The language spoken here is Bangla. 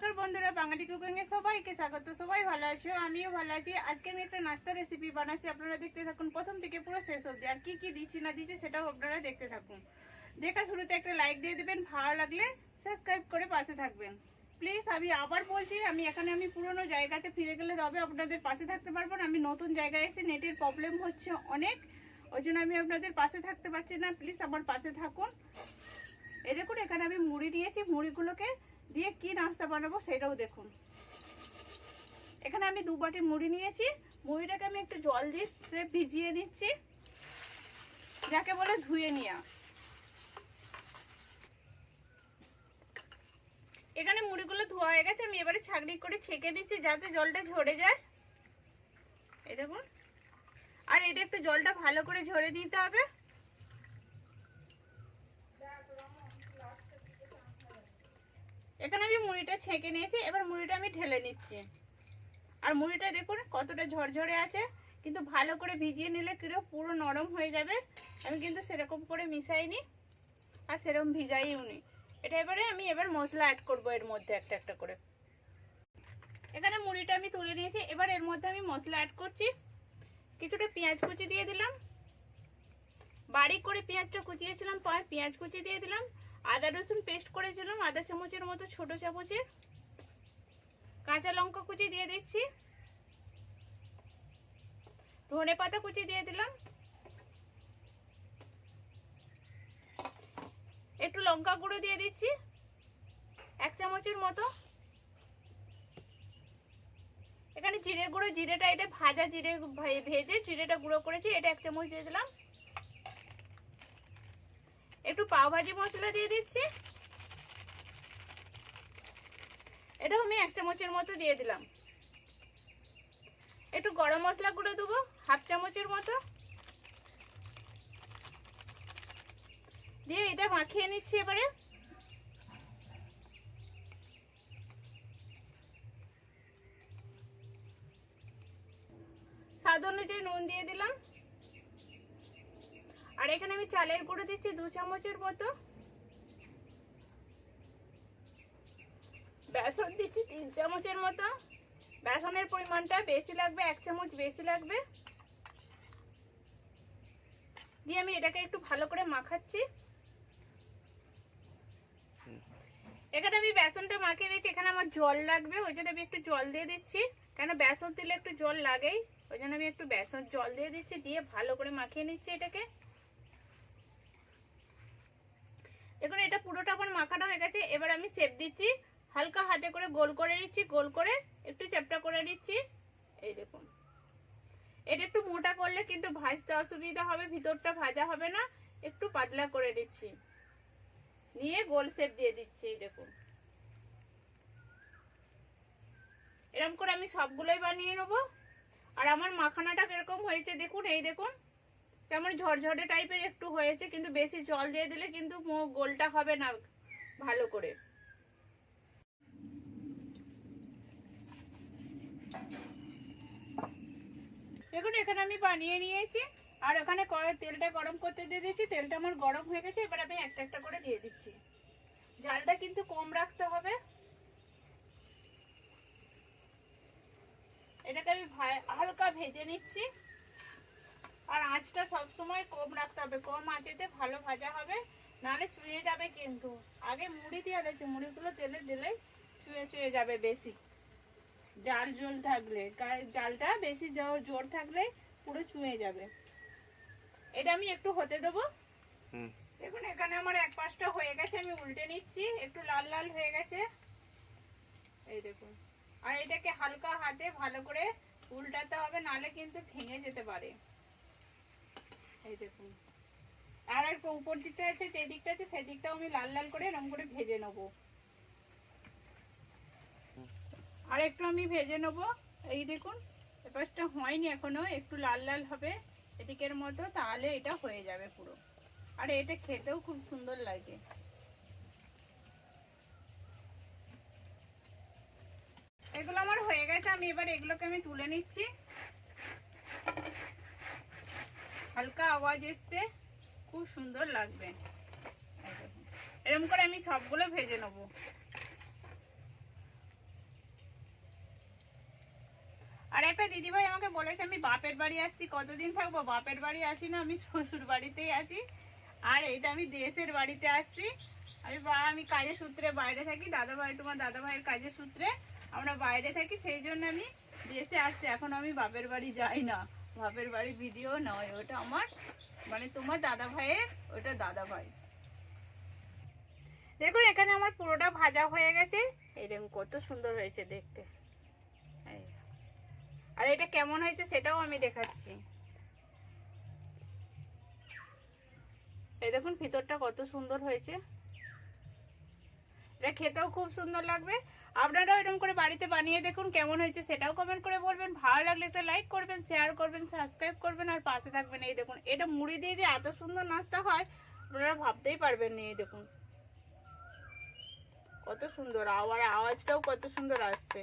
নমস্কার বন্ধুরা, বাঙালি কুকিং এ সবাইকে স্বাগত। সবাই ভালো আছো? আমিও ভালো আছি। আজকে আমি একটা নাস্তা রেসিপি বানাচ্ছি। আপনারা দেখতে থাকুন, প্রথম থেকে পুরো শেষ অবধি। আর কি কি দিচ্ছি, না দিচ্ছি, সেটাও আপনারা দেখতে থাকুন। দেখা শুরুতে একটা লাইক দিয়ে দেবেন। ভালো লাগলে সাবস্ক্রাইব করে পাশে থাকবেন। প্লিজ আমি আবার বলছি, আমি এখানে আমি পুরোনো জায়গাতে ফিরে গেলে তবে আপনাদের পাশে থাকতে পারব না। আমি নতুন জায়গায় এসে নেটের প্রবলেম হচ্ছে অনেক। ওই জন্য আমি আপনাদের পাশে থাকতে পারছি না। প্লিজ আমার পাশে থাকুন। এই দেখুন, এখানে আমি মুড়ি নিয়েছি। মুড়িগুলোকে দিয়ে কি নাস্তা বানাবো সেটাও দেখুন। এখানে আমি দু বাটি মুড়ি নিয়েছি। মুড়িটাকে আমি একটু জল দিয়ে স্রেফ ভিজিয়ে নিচ্ছি। যাকে বলে ধুয়ে নেওয়া এখানে মুড়িগুলো ধোয়া হয়ে গেছে, আমি এবারে ছাগড়ি করে ছেঁকে নিচ্ছি যাতে জলটা ঝরে যায়। এই দেখুন। আর এটা একটু জলটা ভালো করে ঝরে দিতে হবে। এখানে আমি মুড়িটা ছেঁকে নিয়েছি, এবার মুড়িটা আমি ঢেলে নিচ্ছি। আর মুড়িটা দেখুন কতটা ঝরঝরে আছে, কিন্তু ভালো করে ভিজিয়ে নিলে কিরো পুরো নরম হয়ে যাবে। আমি কিন্তু সেরকম করে মিশাইনি, আর সেরকম ভিজাইও নি। এটা এবারে আমি এবার মশলা অ্যাড করব এর মধ্যে একটা একটা করে। এখানে মুড়িটা আমি তুলে নিয়েছি, এবার এর মধ্যে আমি মশলা অ্যাড করছি। কিছুটা পেঁয়াজ কুচি দিয়ে দিলাম। বাড়ি করে পেঁয়াজটা কুচিয়েছিলাম পেঁয়াজ কুচি দিয়ে দিলাম। আদা রসুন পেস্ট করেছিলাম, আদা চামচের মতো ছোট চামচের কাঁচা লঙ্কা কুচি দিয়ে দিচ্ছি। ধনে পাতা কুচি দিয়ে দিলাম। একটু লঙ্কা গুঁড়ো দিয়ে দিচ্ছি, এক চামচের মতো। এখানে জিরে গুঁড়ো, জিরেটা এটা ভাজা, জিরে ভেজে জিরেটা গুঁড়ো করেছি, এটা এক চামচ দিয়ে দিলাম। একটু পাও ভাজি মশলা দিয়ে দিচ্ছি। এটাও আমি এক চামচের মতো দিয়ে দিলাম। একটু গরম মশলা গুঁড়ো দেবো, হাফ চামচের মতো। দিয়ে এটা মাখিয়ে নিচ্ছি এবারে। স্বাদ অনুযায়ী নুন দিয়ে দিলাম। আর এখানে আমি চালের গুঁড়ো দিচ্ছি দু চামচের মতো। বেসন দিচ্ছি তিন চামচের মতো। বেসনের পরিমাণটা বেশি লাগবে, এক চামচ বেশি লাগবে। দিয়ে আমি এটাকে একটু ভালো করে মাখাচ্ছি। এখানে আমি বেসনটা মাখিয়ে নিয়েছি, এখানে আমার জল লাগবে, ওই জন্য আমি একটু জল দিয়ে দিচ্ছি। কেন বেসন দিলে একটু জল লাগেই, ওই জন্য আমি একটু বেসন জল দিয়ে দিচ্ছি, দিয়ে ভালো করে মাখিয়ে নিচ্ছি এটাকে। দেখুন এটা পুরোটা আমার মাখানো হয়ে গেছে। এবার আমি সেপ দিচ্ছি। হালকা হাতে করে গোল করে নিচ্ছি, গোল করে একটু চ্যাপটা করে নিচ্ছি। এই দেখুন। এটা একটু মোটা করলে কিন্তু ভাজতে অসুবিধা হবে, ভিতরটা ভাজা হবে না। একটু পাতলা করে দিচ্ছি নিয়ে গোল সেপ দিয়ে দিচ্ছি, এই দেখুন। এরকম করে আমি সবগুলোই বানিয়ে নেব। আর আমার মাখানাটা কীরকম হয়েছে দেখুন, এই দেখুন। কেমন ঝরঝরে টাইপের একটু হয়েছে, কিন্তু বেশি জল দিয়ে দিলে কিন্তু গোলটা হবে না ভালো করে। দেখুন, এখানে আমি বানিয়ে নিয়েছি, আর ওখানে তেলটা গরম করতে দিয়ে দিয়েছি, তেলটা আমার গরম হয়ে গেছে, এবার আমি একটা একটা করে দিয়ে দিচ্ছি। জালটা কিন্তু কম রাখতে হবে। এটাকে আমি হালকা ভেজে নিচ্ছি। আর আঁচটা সব সময় কম রাখতে হবে কম আঁচেতে ভালো ভাজা হবে নাহলে চুয়ে যাবে কিন্তু। আগে মুড়ি দিয়ে রয়েছে মুড়িগুলো তেলে দিলেই চুয়ে চুয়ে যাবে বেশি। জাল জল থাকলে জালটা বেশি জোর জোর থাকলে পুরো চুয়ে যাবে। এটা আমি একটু হতে দেবো। দেখুন এখানে আমার এক পাশটা হয়ে গেছে আমি উল্টে নিচ্ছি একটু লাল লাল হয়ে গেছে। এই দেখুন। আর এটাকে হালকা হাতে ভালো করে উল্টাতে হবে নালে কিন্তু ভেঙে যেতে পারে। এই দেখুন। আর একটা উপর দিকটা আছে, যে দিকটা আছে সেদিকটাও আমি লাল লাল করে এরকম করে ভেজে নেব। আর একটু আমি ভেজে নেব। এই দেখুন, এপাশটা হয়নি এখনও, একটু লাল লাল হবে এদিকের মতো, তাহলে এটা হয়ে যাবে পুরো। আর এটা খেতেও খুব সুন্দর লাগে। এগুলো আমার হয়ে গেছে, আমি এবার এগুলোকে আমি তুলে নিচ্ছি। হালকা আওয়াজ এসছে। খুব সুন্দর লাগবে। এরকম করে আমি সবগুলো ভেজে নেব। আর একটা দিদিভাই আমাকে বলেছে, আমি বাপের বাড়ি আসছি, কতদিন থাকব? বাপের বাড়ি আসি না, আমি শ্বশুর বাড়িতেই আছি। আর এটা আমি দেশের বাড়িতে আসছি। আমি আমি কাজের সূত্রে বাইরে থাকি দাদা ভাই তোমার দাদা ভাইয়ের কাজের সূত্রে আমরা বাইরে থাকি, সেই জন্য আমি দেশে আসছি। এখন আমি বাপের বাড়ি যাই না। বাপের বাড়ি ভিডিও নয়, ওটা আমার মানে তোমার দাদা ভাইয়ের, ওটা দাদা ভাই। দেখুন, এখানে আমার পুরোটা ভাজা হয়ে গেছে। এই দেখুন, কত সুন্দর হয়েছে দেখতে। আর এটা কেমন হয়েছে সেটাও আমি দেখাচ্ছি। এই দেখুন, ভিতরটা কত সুন্দর হয়েছে। এটা খেতেও খুব সুন্দর লাগবে। আপনারাও এরকম করে বাড়িতে বানিয়ে দেখুন কেমন হয়েছে, সেটাও কমেন্ট করে বলবেন। ভালো লাগলে একটা লাইক করবেন শেয়ার করবেন সাবস্ক্রাইব করবেন আর পাশে থাকবেন এই দেখুন। এটা মুড়ি দিয়ে যে এত সুন্দর নাস্তা হয়, আপনারা ভাবতেই পারবেন না এই দেখুন। কত সুন্দর, আওয়ার আওয়াজটাও কত সুন্দর আসছে।